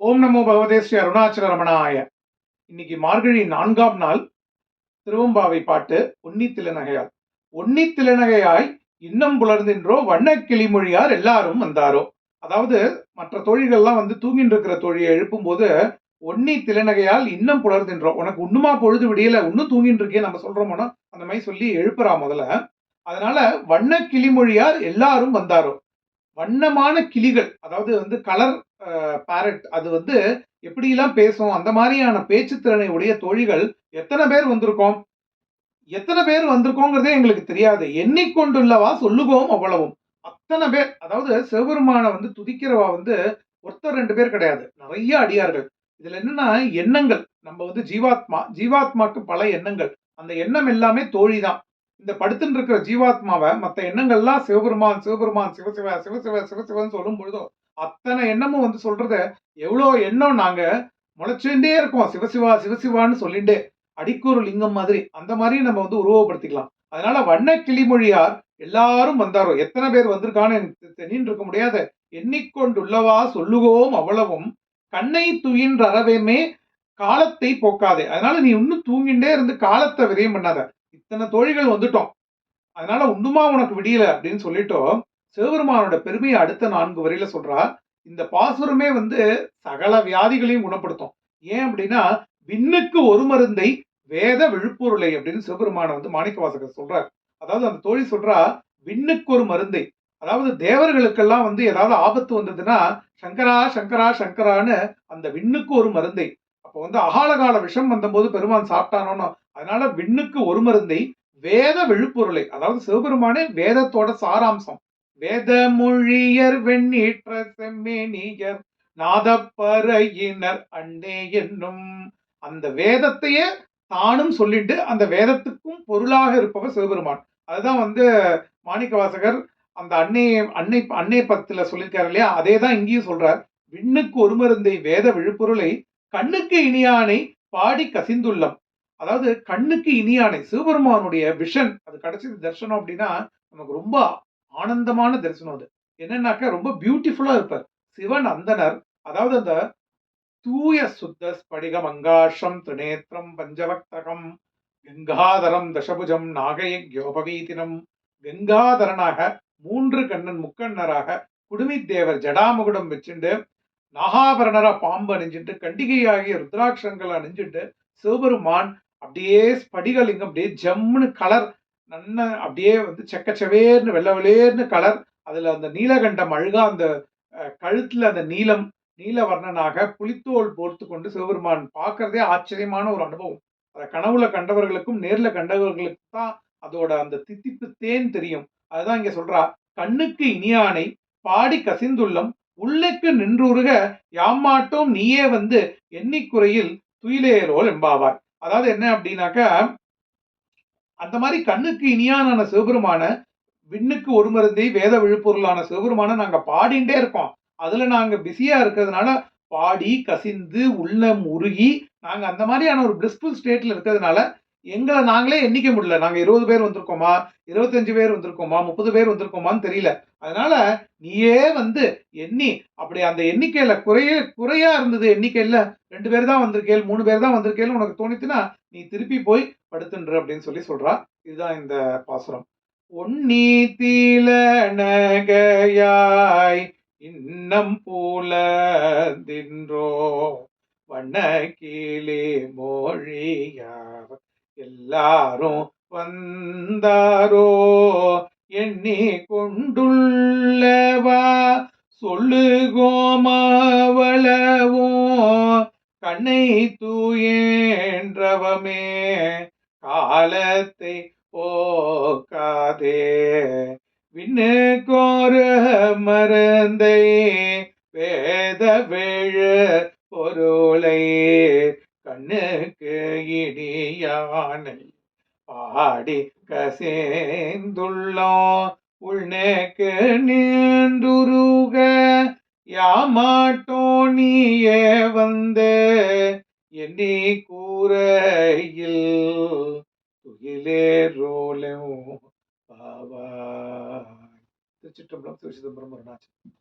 ஓம் நமோ பகவதே ஸ்ரீ அருணாச்சல ரமணாய இன்னைக்கு மார்கழி நான்காம் நாள் திருவம்பாவை பாட்டு ஒன்னி திலநகையால் ஒன்னி திலநகையாய் இன்னம் புலர்ந்தின்றோ வண்ண கிளிமொழியார் எல்லாரும் வந்தாரோ. அதாவது மற்ற தோழிகள்லாம் வந்து தூங்கிட்டு இருக்கிற தோழியை எழுப்பும் போது ஒன்னி திலநகையால் இன்னும் புலர்ந்தின்றோம் உனக்கு இன்னுமா பொழுது விடியல இன்னும் தூங்கிட்டு இருக்கே நம்ம சொல்றோமோனா? அந்த மாதிரி சொல்லி எழுப்புறா முதல்ல. அதனால வண்ண கிளிமொழியார் எல்லாரும் வந்தாரோ. வண்ணமான கிளிகள் அதாவது வந்து கலர் பேரட் அது வந்து எப்படிலாம் பேசும்? அந்த மாதிரியான பேச்சு திறனை உடைய தோழிகள் எத்தனை பேர் வந்திருக்கோம்? எத்தனை பேர் வந்திருக்கோங்கிறதே எங்களுக்கு தெரியாது. எண்ணிக்கொண்டுள்ளவா சொல்லுகோம் அவ்வளவும். அத்தனை பேர் அதாவது சிவபெருமானை வந்து துதிக்கிறவா வந்து ஒருத்தர் ரெண்டு பேர் கிடையாது. நிறைய அடியார்கள். இதுல என்னன்னா எண்ணங்கள். நம்ம வந்து ஜீவாத்மா ஜீவாத்மாக்கு பல எண்ணங்கள். அந்த எண்ணம் எல்லாமே தோழி தான் இந்த படுத்துட்டு இருக்கிற ஜீவாத்மாவை மற்ற எண்ணங்கள்லாம் சிவபெருமான் சிவபெருமான் சிவசிவ சிவசிவ சிவசிவன்னு சொல்லும் பொழுதோ அத்தனை எண்ணமும் வந்து சொல்றத எவ்வளோ எண்ணம் நாங்க முளைச்சுட்டே இருக்கோம். சிவசிவா சிவசிவான்னு சொல்லிண்டே. அடிக்கூறு லிங்கம் மாதிரி. அந்த மாதிரி நம்ம வந்து உருவப்படுத்திக்கலாம் அதனால வண்ண கிளிமொழியார் எல்லாரும் வந்தாரோ? எத்தனை பேர் வந்திருக்கான்னு எனக்கு தென்னின்னு இருக்க முடியாத. எண்ணிக்கொண்டுள்ளவா சொல்லுவோம் அவ்வளவும். கண்ணை துயின்ற அறவேமே காலத்தை போக்காதே. அதனால நீ இன்னும் தூங்கிண்டே இருந்து காலத்தை விரயம் பண்ணாத. இத்தனை தோழிகள் வந்துட்டோம். அதனால இன்னுமா உனக்கு விடியல அப்படின்னு சொல்லிட்டோம். சிவபெருமானோட பெருமையை அடுத்த நான்கு வரையில சொல்றா இந்த பாசுரமே வந்து சகல வியாதிகளையும் குணப்படுத்தும். ஏன் அப்படின்னா விண்ணுக்கு ஒரு மருந்தை வேத விழுப்பொருளை அப்படின்னு சிவபெருமான வந்து மாணிக்க வாசகர் சொல்றார். அதாவது அந்த தோழி சொல்றா விண்ணுக்கு ஒரு மருந்தை. அதாவது தேவர்களுக்கெல்லாம் வந்து ஏதாவது ஆபத்து வந்ததுன்னா சங்கரா சங்கரா சங்கரான்னு அந்த விண்ணுக்கு ஒரு மருந்தை. அப்போ வந்து அகாலகால விஷம் வந்தபோது பெருமான் சாப்பிட்டானோன்னு அதனால விண்ணுக்கு ஒரு மருந்தை வேத விழுப்பொருளை அதாவது சிவபெருமானே வேதத்தோட சாராம்சம். வேதமொழியர் வெண்ணீற்ற செம்மேனியர் நாதப்பறையினர் அண்ணே என்னும் அந்த வேதத்தையே தானும் சொல்லிட்டு அந்த வேதத்துக்கும் பொருளாக இருப்பவர் சிவபெருமான். அதுதான் வந்து மாணிக்க வாசகர் அந்த அன்னை அன்னை அன்னை பத்தில் சொல்லியிருக்காரு இல்லையா? அதே தான் இங்கேயும் சொல்றார். விண்ணுக்கு ஒரு மருந்தை வேத விழுப்பொருளை கண்ணுக்கு இனியானை பாடி கசிந்துள்ளம். அதாவது கண்ணுக்கு இனியானை சிவபெருமானுடைய விஷன் அது கடைசி தர்சனம் அப்படின்னா நமக்கு ரொம்ப ஆனந்தமான தரிசனம் அது. என்னன்னாக்க ரொம்ப பியூட்டிஃபுல்லா இருப்பார். சிவன் அந்தனர் அதாவது அந்த தூய சுத்த ஸ்படிகம் அங்காஷம் திரிநேத்திரம் பஞ்சவக்தகம் கங்காதரம் தசபுஜம் நாகயக்யோபவீதினம். கங்காதரனாக மூன்று கண்ணன் முக்கண்ணராக குடுமி தேவர் ஜடாமுகுடம் வச்சுண்டு நாகாபரணரா பாம்பு அணிஞ்சுட்டு கண்டிகையாகிய ருத்ராட்சங்கள் அணிஞ்சுட்டு சிவபெருமான் அப்படியே ஸ்படிகலிங்கம் அப்படியே ஜம்முன்னு கலர் நல்ல அப்படியே வந்து செக்கச்சவேர்னு வெள்ளை வெளியேர்னு கலர் அதில் அந்த நீலகண்டம் அழுகா அந்த கழுத்தில் அந்த நீலம் நீலவர்ணனாக புலித்தோல் போர்த்து கொண்டு சிவபெருமான் பார்க்கறதே ஆச்சரியமான ஒரு அனுபவம். அதை கனவுல கண்டவர்களுக்கும் நேரில் கண்டவர்களுக்கு தான் அதோட அந்த தித்திப்பு தேன் தெரியும். அதுதான் இங்க சொல்றா கண்ணுக்கு இனியானை பாடி கசிந்துள்ளம் உள்ளுக்கு நின்றுருக யாமாட்டோம் நீயே வந்து எண்ணிக்குறையில் துயிலேரோல் எம்பாவார் அதாவது என்ன அப்படின்னாக்கா அந்த மாதிரி கண்ணுக்கு இனியான சிவபெருமான விண்ணுக்கு ஒரு மருந்தை வேத விழுப்பொருளான சிவபெருமான நாங்கள் பாடிண்டே இருக்கோம். அதில் நாங்கள் பிஸியாக இருக்கிறதுனால பாடி கசிந்து உள்ளம் உருகி நாங்கள் அந்த மாதிரியான ஒரு பிளிஸ்ஃபுல் ஸ்டேட்டில் இருக்கிறதுனால எங்களை நாங்களே எண்ணிக்க முடியல. நாங்கள் இருபது பேர் வந்திருக்கோமா? இருபத்தஞ்சு பேர் வந்திருக்கோமா? முப்பது பேர் வந்திருக்கோமான்னு தெரியல. அதனால நீயே வந்து எண்ணி அப்படி அந்த எண்ணிக்கையில குறைய குறையா இருந்தது எண்ணிக்கையில. ரெண்டு பேர் தான் வந்திருக்கேள் மூணு பேர் தான் வந்திருக்கேள் உனக்கு தோணித்துனா நீ திருப்பி போய் படுத்துன்ற அப்படின்னு சொல்லி சொல்றா. இதுதான் இந்த பாசுரம். ஒன்னி தீல நகையாய் இன்னம் பூலந்தின்றோ வண்ண கீழே மொழியார் எல்லாரும் வந்தாரோ? எண்ணி கொண்டுள்ளவா? சொல்லுகோமாவளவும் கண்ணை தூயன்றவமே காலத்தை போக்காதே. விண்ணு கோர மருந்தை வேத வேழு பொருளை கண்ணுக்கு இடி இடியானை பாடி கசேந்துள்ளோம். உள்நேக்கு நீண்டுருக யாமாட்டோ நீயே வந்து எண்ணி கூரையில். துயிலே ரோலும் பாவா திருச்சிற்றம்பலம் திருச்சிதம்பரம் அருணாச்சலம்